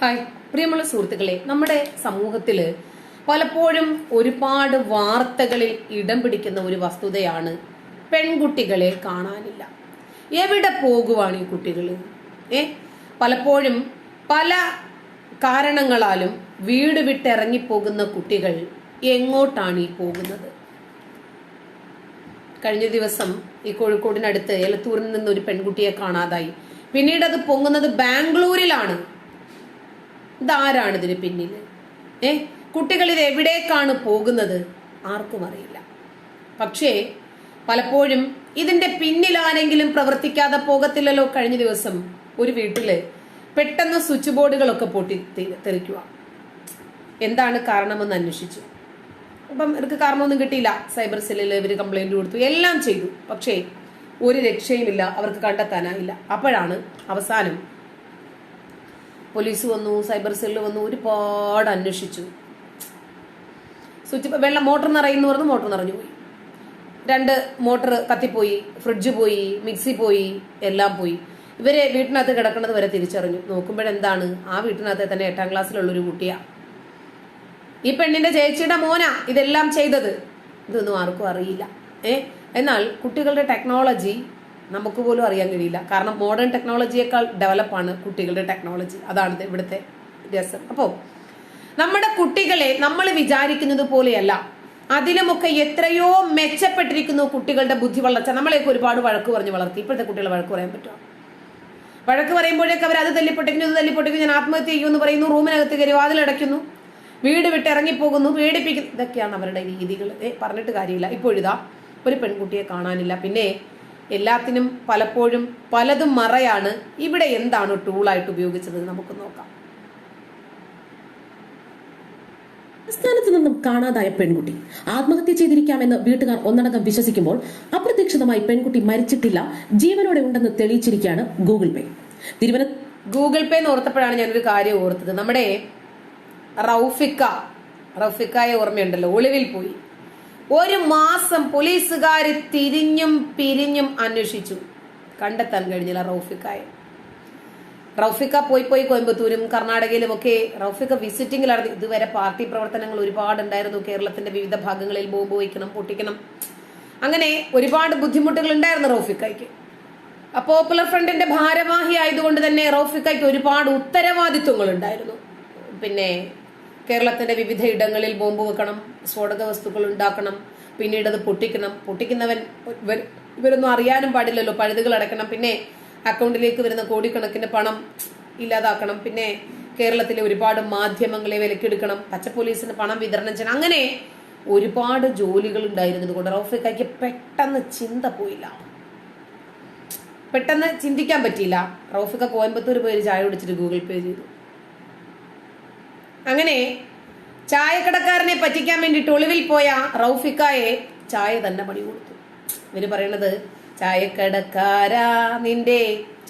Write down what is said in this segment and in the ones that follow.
Hi. പ്രിയമുള്ള സുഹൃത്തുക്കളെ നമ്മുടെ സമൂഹത്തിൽ പലപ്പോഴും ഒരുപാട് വാർത്തകളിൽ ഇടം പിടിക്കുന്ന ഒരു വസ്തുതയാണ് പെൺകുട്ടികളെ കാണാനില്ല. എവിടെ പോകുവാണ് ഈ കുട്ടികൾ ഏ? പലപ്പോഴും പല കാരണങ്ങളാലും വീട് വിട്ടിറങ്ങിപ്പോകുന്ന കുട്ടികൾ എങ്ങോട്ടാണ് ഈ പോകുന്നത്? കഴിഞ്ഞ ദിവസം ഈ കോഴിക്കോടിനടുത്ത് എലത്തൂരിൽ നിന്ന് ഒരു പെൺകുട്ടിയെ കാണാതായി. പിന്നീട് അത് പൊങ്ങുന്നത് ബാംഗ്ലൂരിലാണ്. ഇതാരാണ് ഇതിന് പിന്നിൽ? ഏ കുട്ടികൾ ഇത് എവിടേക്കാണ് പോകുന്നത്? ആർക്കും അറിയില്ല. പക്ഷേ പലപ്പോഴും ഇതിന്റെ പിന്നിൽ ആരെങ്കിലും പ്രവർത്തിക്കാതെ പോകത്തില്ലല്ലോ കഴിഞ്ഞ ദിവസം ഒരു വീട്ടിൽ പെട്ടെന്ന് സ്വിച്ച് ബോർഡുകളൊക്കെ പൊട്ടി തെറിക്കുക. എന്താണ് കാരണമെന്ന് അന്വേഷിച്ചു. അപ്പം ഇവർക്ക് കാരണമൊന്നും കിട്ടിയില്ല. സൈബർ സെല്ലിൽ ഇവർ കംപ്ലൈന്റ് കൊടുത്തു. എല്ലാം ചെയ്തു. പക്ഷേ ഒരു രക്ഷയുമില്ല. അവർക്ക് കണ്ടെത്താനായില്ല. അപ്പോഴാണ് അവസാനം പോലീസ് വന്നു സൈബർ സെല്ല് വന്നു ഒരുപാട് അന്വേഷിച്ചു. സ്വിച്ച് വെള്ളം മോട്ടർ നിറയുന്നു പറഞ്ഞു മോട്ടർ നിറഞ്ഞു പോയി. രണ്ട് മോട്ടർ കത്തിപ്പോയി ഫ്രിഡ്ജ് പോയി മിക്സി പോയി എല്ലാം പോയി. ഇവരെ വീട്ടിനകത്ത് കിടക്കുന്നത് വരെ തിരിച്ചറിഞ്ഞു. നോക്കുമ്പോഴെന്താണ്? ആ വീട്ടിനകത്ത് തന്നെ എട്ടാം ക്ലാസ്സിലുള്ള ഒരു കുട്ടിയാ. ഈ പെണ്ണിന്റെ ചേച്ചിയുടെ മോന ഇതെല്ലാം ചെയ്തത്. ഇതൊന്നും ആർക്കും അറിയില്ല. ഏ? എന്നാൽ കുട്ടികളുടെ ടെക്നോളജി നമുക്ക് പോലും അറിയാൻ കഴിയില്ല. കാരണം മോഡേൺ ടെക്നോളജിയേക്കാൾ ഡെവലപ്പാണ് കുട്ടികളുടെ ടെക്നോളജി അതാണ് ഇവിടുത്തെ രസം. അപ്പോൾ നമ്മുടെ കുട്ടികളെ നമ്മൾ വിചാരിക്കുന്നത് പോലെയല്ല. അതിലുമൊക്കെ എത്രയോ മെച്ചപ്പെട്ടിരിക്കുന്നു കുട്ടികളുടെ ബുദ്ധി വളർച്ച നമ്മളെയൊക്കെ ഒരുപാട് വഴക്ക് പറഞ്ഞ് വളർത്തി. ഇപ്പോഴത്തെ കുട്ടികളെ വഴക്ക് പറയാൻ പറ്റുമോ? വഴക്ക് പറയുമ്പോഴേക്ക് അവർ അത് തല്ലിപ്പൊട്ടിക്കുന്നു ഇത് തല്ലിപ്പൊട്ടിക്കുന്നു ഞാൻ ആത്മഹത്യ ചെയ്യുമെന്ന് പറയുന്നു റൂമിനകത്ത് കയറി വാതിലടയ്ക്കുന്നു വീട് വിട്ട് ഇറങ്ങിപ്പോകുന്നു പേടിപ്പിക്കുന്നു. ഇതൊക്കെയാണ് അവരുടെ രീതികൾ. പറഞ്ഞിട്ട് കാര്യമില്ല. ഇപ്പോഴിതാ ഒരു പെൺകുട്ടിയെ കാണാനില്ല. പിന്നെ എല്ലാത്തിനും പലപ്പോഴും പലതും മറയാണ്. ഇവിടെ എന്താണ് ടൂളായിട്ട് ഉപയോഗിച്ചത് നമുക്ക് നോക്കാം. സ്ഥാനത്ത് നിന്നും കാണാതായ പെൺകുട്ടി. ആത്മഹത്യ ചെയ്തിരിക്കാമെന്ന് വീട്ടുകാർ ഒന്നടങ്കം വിശ്വസിക്കുമ്പോൾ അപ്രതീക്ഷിതമായി പെൺകുട്ടി മരിച്ചിട്ടില്ല. ജീവനോടെ ഉണ്ടെന്ന് തെളിയിച്ചിരിക്കുകയാണ് ഗൂഗിൾ പേ തിരുവന ഗൂഗിൾ പേ എന്ന് ഓർത്തപ്പോഴാണ് ഞാനൊരു കാര്യം ഓർത്തത്. നമ്മുടെ റൌഫിക്ക റൌഫിക്കായ ഓർമ്മയുണ്ടല്ലോ ഒളിവിൽ പോയി. ഒരു മാസം പോലീസുകാർ തിരിഞ്ഞും പിരിഞ്ഞും അന്വേഷിച്ചു. കണ്ടെത്താൻ കഴിഞ്ഞില്ല റൌഫിക്കായ. റൌഫിക്ക പോയി പോയി കോയമ്പത്തൂരും കർണാടകയിലും ഒക്കെ റൌഫിക്ക വിസിറ്റിംഗിലായിരുന്നു. ഇതുവരെ പാർട്ടി പ്രവർത്തനങ്ങൾ ഒരുപാട് ഉണ്ടായിരുന്നു കേരളത്തിന്റെ വിവിധ ഭാഗങ്ങളിൽ ബോംബ് വയ്ക്കണം പൊട്ടിക്കണം. അങ്ങനെ ഒരുപാട് ബുദ്ധിമുട്ടുകൾ ഉണ്ടായിരുന്നു റൌഫിക്കയ്ക്ക്. പോപ്പുലർ ഫ്രണ്ടിന്റെ ഭാരവാഹി ആയതുകൊണ്ട് തന്നെ റൌഫിക്കയ്ക്ക് ഒരുപാട് ഉത്തരവാദിത്വങ്ങൾ ഉണ്ടായിരുന്നു. പിന്നെ കേരളത്തിന്റെ വിവിധ ഇടങ്ങളിൽ ബോംബ് വെക്കണം സ്ഫോടക വസ്തുക്കൾ ഉണ്ടാക്കണം പിന്നീട് അത് പൊട്ടിക്കണം. പൊട്ടിക്കുന്നവൻ ഇവരൊന്നും അറിയാനും പാടില്ലല്ലോ പഴുതുകൾ അടക്കണം പിന്നെ അക്കൗണ്ടിലേക്ക് വരുന്ന കോടിക്കണക്കിന് പണം ഇല്ലാതാക്കണം. പിന്നെ കേരളത്തിലെ ഒരുപാട് മാധ്യമങ്ങളെ വിലക്കെടുക്കണം പച്ച പോലീസിന് പണം വിതരണം ചെയ്യണം. അങ്ങനെ ഒരുപാട് ജോലികൾ ഉണ്ടായിരുന്നത് കൊണ്ട് റൌഫിക്കയ്ക്ക് പെട്ടെന്ന് ചിന്ത പോയില്ല. പെട്ടെന്ന് ചിന്തിക്കാൻ പറ്റിയില്ല. റോഫിക്ക കോയമ്പത്തൂർ പോയി ചായ കുടിച്ചിട്ട് ഗൂഗിൾ പേ ചെയ്തു. അങ്ങനെ ചായക്കടക്കാരനെ പറ്റിക്കാൻ വേണ്ടിയിട്ട് ഒളിവിൽ പോയ റൌഫിക്കായെ ചായ തന്നെ പണി കൊടുത്തു. ഇവർ പറയണത് ചായക്കടക്കാരാ നിന്റെ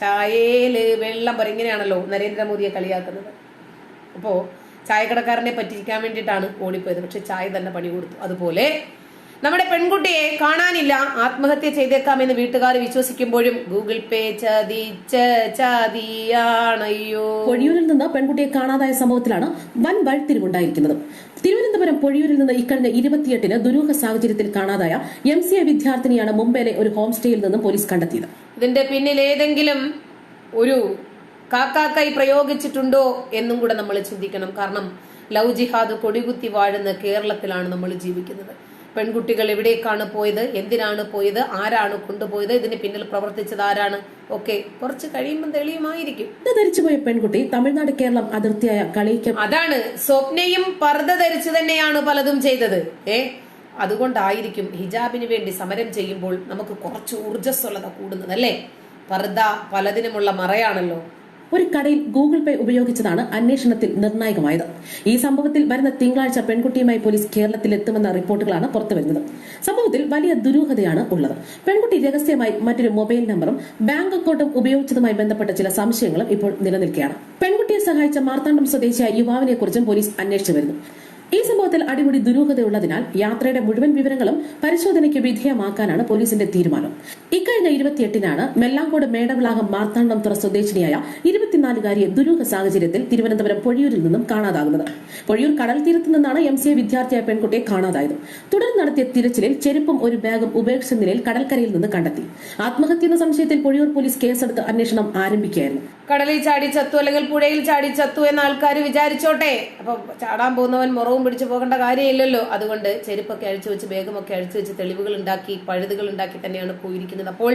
ചായയിൽ വെള്ളം പറ ഇങ്ങനെയാണല്ലോ നരേന്ദ്രമോദിയെ കളിയാക്കുന്നത്. അപ്പോ ചായക്കടക്കാരനെ പറ്റിക്കാൻ വേണ്ടിയിട്ടാണ് ഓടിപ്പോയത്. പക്ഷെ ചായ തന്നെ പണി കൊടുത്തു. അതുപോലെ നമ്മുടെ പെൺകുട്ടിയെ കാണാനില്ല. ആത്മഹത്യ ചെയ്തേക്കാമെന്ന് വീട്ടുകാർ വിശ്വസിക്കുമ്പോഴും ഗൂഗിൾ പേ ചതിച്ച ചതിയാണയ്യോ? പൊഴിയൂരിൽ നിന്ന് പെൺകുട്ടിയെ കാണാതായ സംഭവത്തിലാണ് വൻ വഴിത്തിരിവുണ്ടായിരിക്കുന്നത്. തിരുവനന്തപുരം പൊഴിയൂരിൽ നിന്ന് ഇക്കഴിഞ്ഞ ഇരുപത്തിയെട്ടിന് ദുരൂഹ സാഹചര്യത്തിൽ കാണാതായ എം സി എ വിദ്യാർത്ഥിനിയാണ് മുംബൈയിലെ ഒരു ഹോം സ്റ്റേയിൽ നിന്ന് പോലീസ് കണ്ടെത്തിയത്. ഇതിന്റെ പിന്നിൽ ഏതെങ്കിലും ഒരു കാക്കാക്കൈ പ്രയോഗിച്ചിട്ടുണ്ടോ എന്നും കൂടെ നമ്മൾ ചിന്തിക്കണം. കാരണം ലവ് ജിഹാദ് കൊടികുത്തി വാഴുന്ന കേരളത്തിലാണ് നമ്മൾ ജീവിക്കുന്നത്. പെൺകുട്ടികൾ എവിടേക്കാണ് പോയത്? എന്തിനാണ് പോയത്? ആരാണ് കൊണ്ടുപോയത്? ഇതിന് പിന്നിൽ പ്രവർത്തിച്ചത് ആരാണ്? ഒക്കെ കുറച്ച് കഴിയുമ്പോൾ തെളിയുമായിരിക്കും. ധരിച്ചു പോയ പെൺകുട്ടി തമിഴ്നാട് കേരളം അതിർത്തിയായ കളിയിക്ക അതാണ്. സ്വപ്നയും പർദ്ദ ധരിച്ചു തന്നെയാണ് പലതും ചെയ്തത്. ഏ? അതുകൊണ്ടായിരിക്കും ഹിജാബിന് വേണ്ടി സമരം ചെയ്യുമ്പോൾ നമുക്ക് കുറച്ച് ഊർജസ്വലത കൂടുന്നത് അല്ലേ? പർദ്ദ പലതിനുമുള്ള മറയാണല്ലോ. ഒരു കടയിൽ ഗൂഗിൾ പേ ഉപയോഗിച്ചതാണ് അന്വേഷണത്തിൽ നിർണായകമായത്. ഈ സംഭവത്തിൽ വരുന്ന തിങ്കളാഴ്ച പെൺകുട്ടിയുമായി പോലീസ് കേരളത്തിൽ എത്തുമെന്ന റിപ്പോർട്ടുകളാണ് പുറത്തുവരുന്നത്. സംഭവത്തിൽ വലിയ ദുരൂഹതയാണ് ഉള്ളത്. പെൺകുട്ടി രഹസ്യമായി മറ്റൊരു മൊബൈൽ നമ്പറും ബാങ്ക് അക്കൗണ്ടും ഉപയോഗിച്ചതുമായി ബന്ധപ്പെട്ട ചില സംശയങ്ങളും ഇപ്പോൾ നിലനിൽക്കുകയാണ്. പെൺകുട്ടിയെ സഹായിച്ച മാർത്താണ്ഡം സ്വദേശിയായ യുവാവിനെ കുറിച്ചും പോലീസ് അന്വേഷിച്ചു വരുന്നു. ഈ സംഭവത്തിൽ അടിമുടി ദുരൂഹതയുള്ളതിനാൽ യാത്രയുടെ മുഴുവൻ വിവരങ്ങളും പരിശോധനയ്ക്ക് വിധേയമാക്കാനാണ് പോലീസിന്റെ തീരുമാനം. ഇക്കഴിഞ്ഞ ഇരുപത്തിയെട്ടിനാണ് മെല്ലാങ്കോട് മേടവിളാകം മാർത്താണ്ഡംതുറ സ്വദേശിനിയായ ഇരുപത്തിനാലുകാരിയെ ദുരൂഹ സാഹചര്യത്തിൽ തിരുവനന്തപുരം പൊഴിയൂരിൽ നിന്നും കാണാതാകുന്നത്. പൊഴിയൂർ കടൽ തീരത്ത് നിന്നാണ് എം സി എ വിദ്യാർത്ഥിയായ പെൺകുട്ടിയെ കാണാതായത്. തുടർന്ന് നടത്തിയ തിരച്ചിലിൽ ചെരുപ്പും ഒരു ബാഗും ഉപേക്ഷിച്ച നിലയിൽ കടൽക്കരയിൽ നിന്ന് കണ്ടെത്തി. ആത്മഹത്യ എന്ന സംശയത്തിൽ പൊഴിയൂർ പോലീസ് കേസെടുത്ത് അന്വേഷണം ആരംഭിക്കുകയായിരുന്നു. കടലിൽ ചാടി ചത്തു അല്ലെങ്കിൽ പുഴയിൽ ചാടി ചത്തു എന്ന ആൾക്കാർ വിചാരിച്ചോട്ടെ. അപ്പൊ ചാടാൻ പോകുന്നവൻ മുറവും പിടിച്ചു പോകേണ്ട കാര്യമില്ലല്ലോ. അതുകൊണ്ട് ചെരുപ്പൊക്കെ അഴിച്ചു വെച്ച് വേഗമൊക്കെ അഴിച്ചു വെച്ച് തെളിവുകൾ ഉണ്ടാക്കി പഴുതുകൾ ഉണ്ടാക്കി തന്നെയാണ് പോയിരിക്കുന്നത്. അപ്പോൾ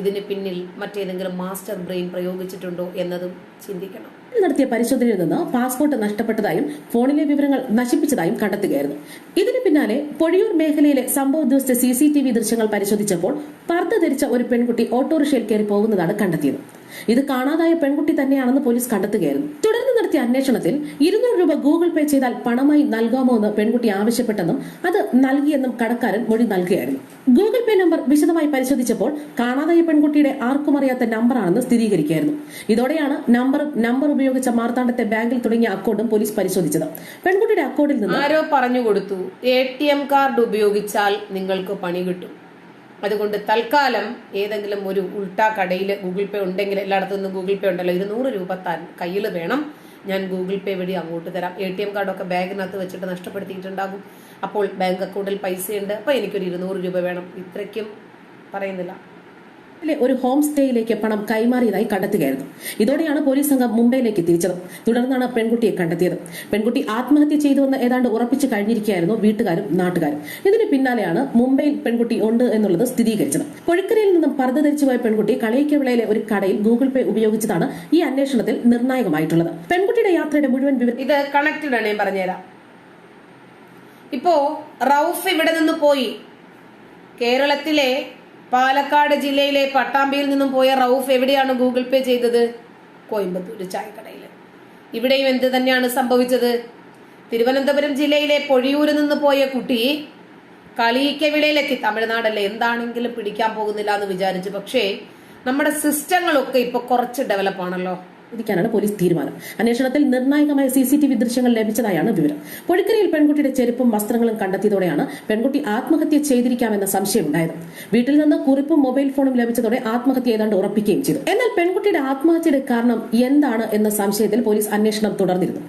ഇതിന് പിന്നിൽ മറ്റേതെങ്കിലും മാസ്റ്റർ ബ്രെയിൻ പ്രയോഗിച്ചിട്ടുണ്ടോ എന്നതും ചിന്തിക്കണം. നടത്തിയ പരിശോധനയിൽ നിന്ന് പാസ്പോർട്ട് നഷ്ടപ്പെട്ടതായും ഫോണിലെ വിവരങ്ങൾ നശിപ്പിച്ചതായും കണ്ടെത്തുകയായിരുന്നു. ഇതിന് പിന്നാലെ പൊഴിയൂർ മേഖലയിലെ സംഭവ ദിവസത്തെ സി സി ടി വി ദൃശ്യങ്ങൾ പരിശോധിച്ചപ്പോൾ പർദ്ദ ധരിച്ച ഒരു പെൺകുട്ടി ഓട്ടോറിക്ഷയിൽ കയറി പോകുന്നതാണ് കണ്ടെത്തിയത്. ഇത് കാണാതായ പെൺകുട്ടി തന്നെയാണെന്ന് പോലീസ് കണ്ടെത്തുകയായിരുന്നു. തുടർന്ന് നടത്തിയ അന്വേഷണത്തിൽ ഇരുന്നൂറ് രൂപ ഗൂഗിൾ പേ ചെയ്താൽ പണമായി നൽകാമോ എന്ന് പെൺകുട്ടി ആവശ്യപ്പെട്ടെന്നും അത് നൽകിയെന്നും കടക്കാരൻ മൊഴി നൽകുകയായിരുന്നു. ഗൂഗിൾ പേ നമ്പർ വിശദമായി പരിശോധിച്ചപ്പോൾ കാണാതായ പെൺകുട്ടിയുടെ ആർക്കും അറിയാത്ത നമ്പറാണെന്ന് സ്ഥിരീകരിക്കുകയായിരുന്നു. ഇതോടെയാണ് നമ്പറും നമ്പർ ഉപയോഗിച്ച മാർത്താണ്ഡത്തെ ബാങ്കിൽ തുടങ്ങിയ അക്കൗണ്ടും പോലീസ് പരിശോധിച്ചത്. പെൺകുട്ടിയുടെ അക്കൗണ്ടിൽ നിന്ന് ആരോ പറഞ്ഞു കൊടുത്തു. എ കാർഡ് ഉപയോഗിച്ചാൽ നിങ്ങൾക്ക് പണി കിട്ടും. അതുകൊണ്ട് തൽക്കാലം ഏതെങ്കിലും ഒരു ഉൾട്ടാ കടയിൽ ഗൂഗിൾ പേ ഉണ്ടെങ്കിൽ എല്ലായിടത്തു നിന്നും ഗൂഗിൾ പേ ഉണ്ടല്ലോ. ഇരുന്നൂറ് രൂപ താൻ കയ്യിൽ വേണം. ഞാൻ ഗൂഗിൾ പേ വഴി അങ്ങോട്ട് തരാം. എ ടി എം കാർഡൊക്കെ ബാഗിനകത്ത് വെച്ചിട്ട് നഷ്ടപ്പെടുത്തിയിട്ടുണ്ടാകും. അപ്പോൾ ബാങ്ക് അക്കൗണ്ടിൽ പൈസയുണ്ട്. അപ്പോൾ എനിക്കൊരു ഇരുന്നൂറ് രൂപ വേണം. ഇത്രയ്ക്കും പറയുന്നില്ല. ിലെ ഒരു ഹോം സ്റ്റേയിലേക്ക് പണം കൈമാറിയതായി കണ്ടെത്തുകയായിരുന്നു. ഇതോടെയാണ് പോലീസ് സംഘം മുംബൈയിലേക്ക് തിരിച്ചത്. തുടർന്നാണ് പെൺകുട്ടിയെ കണ്ടെത്തിയത്. പെൺകുട്ടി ആത്മഹത്യ ചെയ്തുവെന്ന് ഏതാണ്ട് ഉറപ്പിച്ചു കഴിഞ്ഞിരിക്കുകയായിരുന്നു വീട്ടുകാരും നാട്ടുകാരും. ഇതിന് പിന്നാലെയാണ് മുംബൈയിൽ പെൺകുട്ടി ഉണ്ട് എന്നുള്ളത് സ്ഥിരീകരിച്ചത്. പൊഴിക്കരയിൽ നിന്നും പർദ്ദ ധരിച്ചുപോയ പെൺകുട്ടി കളയിക്കവിളയിലെ ഒരു കടയിൽ ഗൂഗിൾ പേ ഉപയോഗിച്ചതാണ് ഈ അന്വേഷണത്തിൽ നിർണായകമായിട്ടുള്ളത്. പെൺകുട്ടിയുടെ യാത്രയുടെ മുഴുവൻ വിവരം ഇത് കണക്റ്റഡ് ആണ് ഞാൻ പറഞ്ഞുതരാം. ഇപ്പോ റൌഫ് ഇവിടെ നിന്ന് പോയി. കേരളത്തിലെ പാലക്കാട് ജില്ലയിലെ പട്ടാമ്പിയിൽ നിന്നും പോയ റൌഫ് എവിടെയാണ് ഗൂഗിൾ പേ ചെയ്തത്? കോയമ്പത്തൂർ ചായക്കടയിൽ ഇവിടെയും എന്ത് തന്നെയാണ് സംഭവിച്ചത്? തിരുവനന്തപുരം ജില്ലയിലെ പൊഴിയൂരിൽ നിന്ന് പോയ കുട്ടി കളിയിക്കവിളയിലെത്തി തമിഴ്നാടല്ലേ എന്താണെങ്കിലും പിടിക്കാൻ പോകുന്നില്ല എന്ന് വിചാരിച്ചു. പക്ഷേ നമ്മുടെ സിസ്റ്റങ്ങളൊക്കെ ഇപ്പൊ കുറച്ച് ഡെവലപ്പ് ആണല്ലോ ഇരിക്കാനാണ് പോലീസ് തീരുമാനം. അന്വേഷണത്തിൽ നിർണായകമായ സി സി ടി വി ദൃശ്യങ്ങൾ ലഭിച്ചതായാണ് വിവരം. പൊഴിക്കരയിൽ പെൺകുട്ടിയുടെ ചെരുപ്പും വസ്ത്രങ്ങളും കണ്ടെത്തിയതോടെയാണ് പെൺകുട്ടി ആത്മഹത്യ ചെയ്തിരിക്കാമെന്ന സംശയമുണ്ടായത്. വീട്ടിൽ നിന്ന് കുറിപ്പും മൊബൈൽ ഫോണും ലഭിച്ചതോടെ ആത്മഹത്യ ഏതാണ്ട് ഉറപ്പിക്കുകയും ചെയ്തു. എന്നാൽ പെൺകുട്ടിയുടെ ആത്മഹത്യയുടെ കാരണം എന്താണ് എന്ന സംശയത്തിൽ പോലീസ് അന്വേഷണം തുടർന്നിരുന്നു.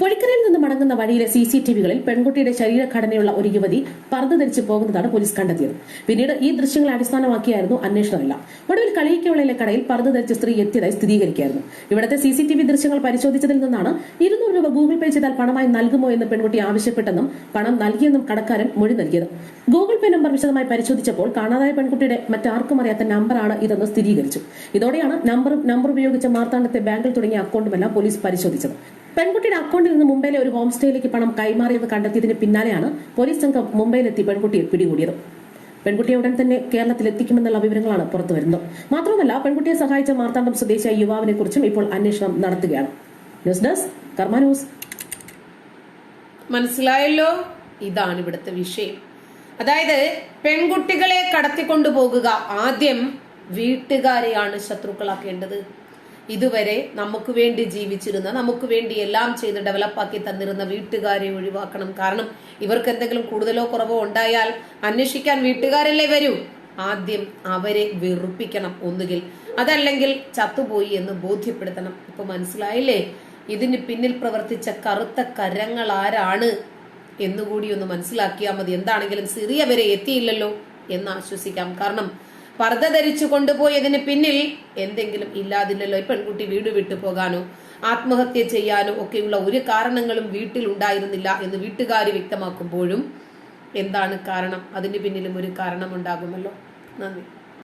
പൊഴിക്കരയിൽ നിന്ന് മടങ്ങുന്ന വഴിയിലെ സി സി ടി വികളിൽ പെൺകുട്ടിയുടെ ശരീരഘടനയുള്ള ഒരു യുവതി പർദ്ദ ധരിച്ച് പോകുന്നതാണ് പോലീസ് കണ്ടെത്തിയത്. പിന്നീട് ഈ ദൃശ്യങ്ങളെ അടിസ്ഥാനമാക്കിയായിരുന്നു അന്വേഷണമെല്ലാം. ഒടുവിൽ കളിയിക്കവളയിലെ കടയിൽ പർദ്ദ ധരിച്ച സ്ത്രീ എത്തിയതായി സ്ഥിരീകരിക്കുകയായിരുന്നു. ഇവിടത്തെ സി സി ടി വി ദൃശ്യങ്ങൾ പരിശോധിച്ചതിൽ നിന്നാണ് ഇരുന്നൂറ് രൂപ ഗൂഗിൾ പേ ചെയ്താൽ പണമായി നൽകുമോ എന്ന് പെൺകുട്ടി ആവശ്യപ്പെട്ടെന്നും പണം നൽകിയെന്നും കടക്കാരൻ മൊഴി നൽകിയത്. ഗൂഗിൾ പേ നമ്പർ വിശദമായി പരിശോധിച്ചപ്പോൾ കാണാതായ പെൺകുട്ടിയുടെ മറ്റാർക്കും അറിയാത്ത നമ്പറാണ് ഇതെന്ന് സ്ഥിരീകരിച്ചു. ഇതോടെയാണ് നമ്പറും നമ്പർ ഉപയോഗിച്ച മാർത്താണ്ഡത്തെ ബാങ്കിൽ തുടങ്ങിയ അക്കൗണ്ടുമെല്ലാം പോലീസ് പരിശോധിച്ചത്. പെൺകുട്ടിയുടെ അക്കൗണ്ടിൽ നിന്ന് മുംബൈയിലെ ഒരു ഹോം സ്റ്റേയിലേക്ക് പണം കൈമാറിയത് കണ്ടെത്തിയതിന് പിന്നാലെയാണ് പോലീസ് സംഘം മുംബൈയിലെത്തി പെൺകുട്ടിയെ പിടികൂടിയത്. പെൺകുട്ടിയെ ഉടൻ തന്നെ കേരളത്തിൽ എത്തിക്കുമെന്നുള്ള വിവരങ്ങളാണ് പുറത്തുവരുന്നത്. മാത്രമല്ല പെൺകുട്ടിയെ സഹായിച്ച മാർത്താണ്ഡം സ്വദേശിയായ യുവാവിനെ കുറിച്ചും ഇപ്പോൾ അന്വേഷണം നടത്തുകയാണ്. ന്യൂസ് ഡെസ്ക് കർമ്മ മനസ്സിലായല്ലോ? ഇതാണ് ഇവിടുത്തെ വിഷയം. അതായത് പെൺകുട്ടികളെ കടത്തിക്കൊണ്ടു പോകുക ആദ്യം വീട്ടുകാരെയാണ് ശത്രുക്കളാക്കേണ്ടത്. ഇതുവരെ നമുക്ക് വേണ്ടി ജീവിച്ചിരുന്ന നമുക്ക് വേണ്ടി എല്ലാം ചെയ്ത് ഡെവലപ്പാക്കി തന്നിരുന്ന വീട്ടുകാരെ ഒഴിവാക്കണം. കാരണം ഇവർക്ക് എന്തെങ്കിലും കൂടുതലോ കുറവോ ഉണ്ടായാൽ അന്വേഷിക്കാൻ വീട്ടുകാരല്ലേ വരൂ. ആദ്യം അവരെ വെറുപ്പിക്കണം ഒന്നുകിൽ. അതല്ലെങ്കിൽ ചത്തുപോയി എന്ന് ബോധ്യപ്പെടുത്തണം. ഇപ്പൊ മനസ്സിലായില്ലേ? ഇതിന് പിന്നിൽ പ്രവർത്തിച്ച കറുത്ത കരങ്ങൾ ആരാണ്? എന്നുകൂടി ഒന്ന് മനസ്സിലാക്കിയാൽ മതി. എന്താണെങ്കിലും സിറിയ വരെ എത്തിയില്ലല്ലോ എന്ന് ആശ്വസിക്കാം. കാരണം പർദ്ദ ധരിച്ചു കൊണ്ടുപോയതിന് പിന്നിൽ എന്തെങ്കിലും ഇല്ലാതില്ലല്ലോ ഈ പെൺകുട്ടി വീട് വിട്ടു പോകാനോ? ആത്മഹത്യ ചെയ്യാനോ ഒക്കെയുള്ള ഒരു കാരണങ്ങളും വീട്ടിൽ ഉണ്ടായിരുന്നില്ല എന്ന് വീട്ടുകാർ വ്യക്തമാക്കുമ്പോഴും എന്താണ് കാരണം? അതിന് പിന്നിലും ഒരു കാരണമുണ്ടാകുമല്ലോ. നന്ദി.